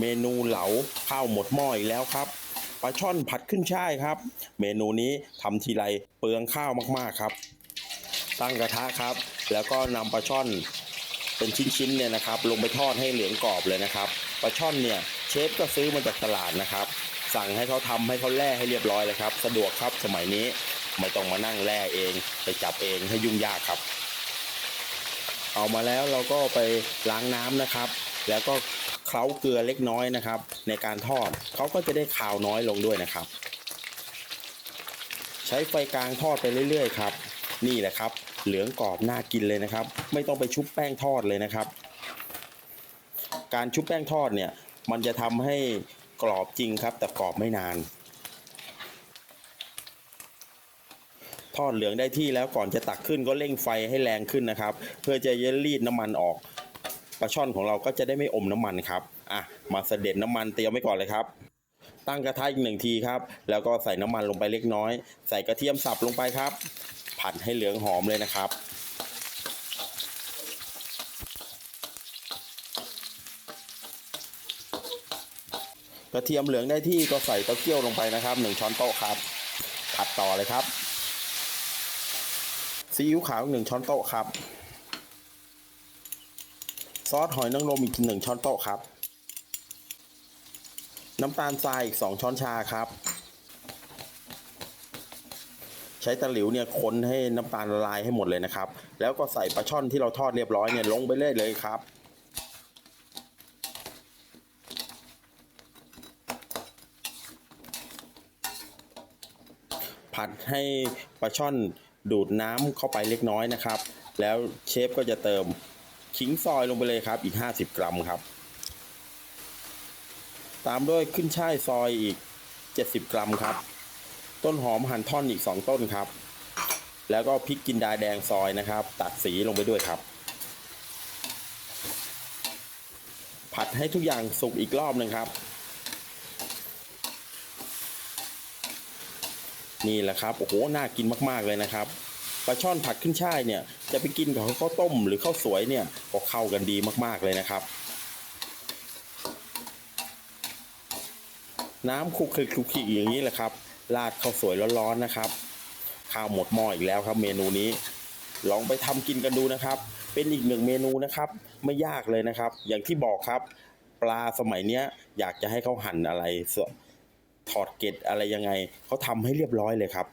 เมนูเหลาข้าวหมดหม้ออีกแล้วครับปลาช่อนผัดขึ้นช่ายครับ เมนูนี้ทำทีไรเปลืองข้าวมากๆครับ ตั้งกระทะครับ แล้วก็นำปลาช่อนเป็นชิ้นๆเนี่ยนะครับ ลงไปทอดให้เหลืองกรอบเลยนะครับปลาช่อนเนี่ยเชฟก็ซื้อมาจากตลาดนะครับ สั่งให้เขาทำให้เขาแล่ให้เรียบร้อยเลยครับ สะดวกครับสมัยนี้ไม่ต้องมานั่งแล่เอง ไปจับเองให้ยุ่งยากครับ เอามาแล้วเราก็ไปล้างน้ำนะครับ แล้วก็เคล้าเกลือเล็กน้อยนะครับ ในการทอดเขาก็จะได้คาวน้อยลงด้วยนะครับ ใช้ไฟกลางทอดไปเรื่อยๆครับ นี่แหละครับ เหลืองกรอบน่ากินเลยนะครับ ไม่ต้องไปชุบแป้งทอดเลยนะครับ การชุบแป้งทอดเนี่ยมันจะทำให้กรอบจริงครับ แต่กรอบไม่นาน ทอดเหลืองได้ที่แล้วก่อนจะตักขึ้นก็เร่งไฟให้แรงขึ้นนะครับ เพื่อจะยัรีดน้ำมันออกปลาช่อนของเราก็จะได้ไม่อมน้ำมันครับอะมาเสด็จน้ำมันเตรียมไว้ก่อนเลยครับ ตั้งกระทะอีกหนึ่งทีครับ แล้วก็ใส่น้ำมันลงไปเล็กน้อย ใส่กระเทียมสับลงไปครับ ผัดให้เหลืองหอมเลยนะครับกระเทียมเหลืองได้ที่ก็ใส่เต้าเจี้ยวลงไปนะครับหนึ่งช้อนโต๊ะครับ ผัดต่อเลยครับ ซีอิ๊วขาวหนึ่งช้อนโต๊ะครับ ซอสหอยนางรมอีกหนึ่งช้อนโต๊ะครับ น้ำตาลทรายอีกสองช้อนชาครับ ใช้ตะหลิวเนี่ยคนให้น้ำตาลละลายให้หมดเลยนะครับ แล้วก็ใส่ปลาช่อนที่เราทอดเรียบร้อยเนี่ยลงไปเลยเลยครับผัดให้ปลาช่อน ดูดน้ำเข้าไปเล็กน้อยนะครับ แล้วเชฟก็จะเติมขิงซอยลงไปเลยครับอีก 50 กรัมครับ ตามด้วยขึ้นช่ายซอยอีก 70 กรัมครับ ต้นหอมหั่นท่อนอีก 2 ต้นครับ แล้วก็พริกจินดาแดงซอยนะครับ ตัดสีลงไปด้วยครับผัดให้ทุกอย่างสุกอีกรอบหนึ่งครับ นี่แหละครับโอ้โหน่ากินมากๆเลยนะครับปลาช่อนผัดขึ้นช่ายเนี่ยจะไปกินกับข้าวต้มหรือข้าวสวยเนี่ยก็เข้ากันดีมากๆเลยนะครับ น้ำคลุกคลิกคลุกคลิกอย่างนี้แหละครับราดข้าวสวยร้อนๆนะครับข้าวหมดหม้ออีกแล้วครับเมนูนี้ ลองไปทำกินกันดูนะครับ เป็นอีกหนึ่งเมนูนะครับไม่ยากเลยนะครับ อย่างที่บอกครับ ปลาสมัยเนี้ยอยากจะให้เขาหั่นอะไรส ถอดเกล็ดอะไรยังไงเขาทำให้เรียบร้อยเลยครับ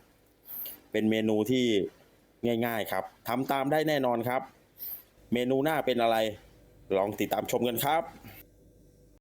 เป็นเมนูที่ง่าย ๆครับทำตามได้แน่นอนครับ เมนูหน้าเป็นอะไร ลองติดตามชมกันครับ